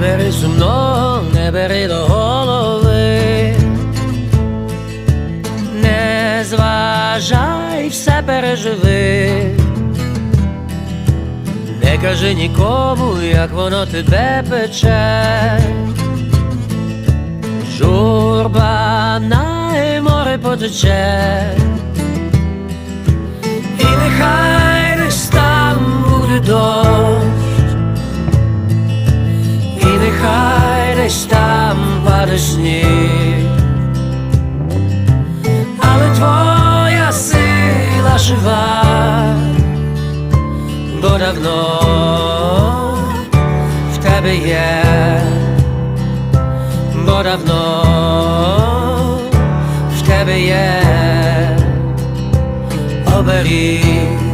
бери сумно, не бери до голови, не зважай, все переживи. Не кажи нікому, як воно тебе пече. Журба на море потече, і нехай десь там буде дощ, десь там паде сніг, але твоя сила жива, бо давно в тебе є бо давно в тебе є оберіг.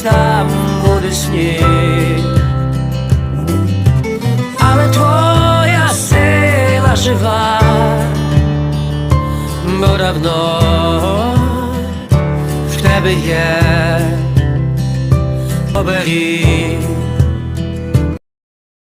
там буде сніг, але твоя сила жива, бо давно в тебе є оберіг.